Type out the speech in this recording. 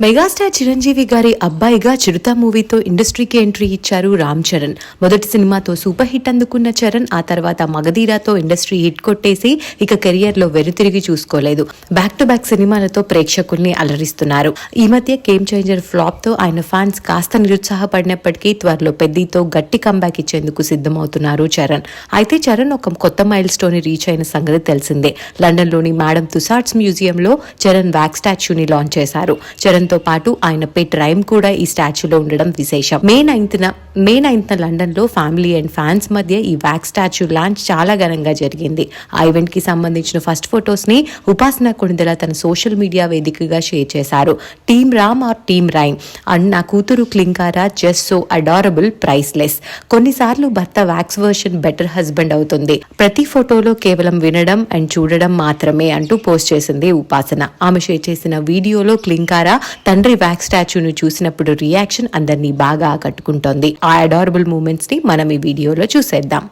Megastar Chiranjeevi గారి అబ్బాయిగా చిరుత మూవీతో ఇండస్ట్రీకి ఎంట్రీ ఇచ్చారు రామ్ చరణ్. మొదటి సినిమాతో సూపర్ హిట్ అందుకున్న చరణ్ ఆ తర్వాత మగధీరాతో ఇండస్ట్రీ హిట్ కొట్టేసి ఇక కెరియర్లో వెనుతిరిగి చూసుకోలేదు. బ్యాక్ టు బ్యాక్ సినిమాలతో ప్రేక్షకుల్ని అలరిస్తున్నారు. ఈ మధ్య గేమ్ చేంజర్ ఫ్లాప్తో ఆయన ఫ్యాన్స్ కాస్త నిరుత్సాహపడినప్పటికీ త్వరలో పెద్దతో గట్టి కంబ్యాక్ ఇచ్చేందుకు సిద్ధమవుతున్నారు చరణ్. అయితే చరణ్ ఒక కొత్త మైల్ స్టోన్ రీచ్ అయిన సంగతి తెలిసిందే. లండన్లోని మేడం తుసార్ట్స్ మ్యూజియంలో చరణ్ వ్యాక్ స్టాచ్యూని లాంచ్ చేశారు. చరణ్ తో పాటు ఆయన పెట్ రైమ్ కూడా ఈ స్టాచ్యూలో ఉండడం విశేషం. మే నైన్త్ మే నైన్త్ లండన్లో ఫ్యామిలీ అండ్ ఫ్యాన్స్ మధ్య ఈ వ్యాక్ స్టాచ్యూ లాంచ్ చాలా ఘనంగా జరిగింది. ఆ ఈవెంట్కి సంబంధించిన ఫస్ట్ ఫొటోస్ని ఉపాసన కొణిదల తన సోషల్ మీడియా వేదికగా షేర్ చేశారు. Team Ram or team rhyme? And నా కూతురు Klinkaara just so adorable priceless. కొన్నిసార్లు భర్త వ్యాక్స్ వర్షన్ బెటర్ హస్బెండ్ అవుతుంది. ప్రతి ఫోటోలో కేవలం వినడం అండ్ చూడడం మాత్రమే అంటూ పోస్ట్ చేసింది ఉపాసన. ఆమె షేర్ చేసిన వీడియోలో క్లింకారా తండ్రి వ్యాక్స్ స్టాచ్యూను చూసినప్పుడు రియాక్షన్ అందరినీ బాగా ఆకట్టుకుంటోంది. ఆ అడారబుల్ మూమెంట్స్ని మనం ఈ వీడియోలో చూసేద్దాం.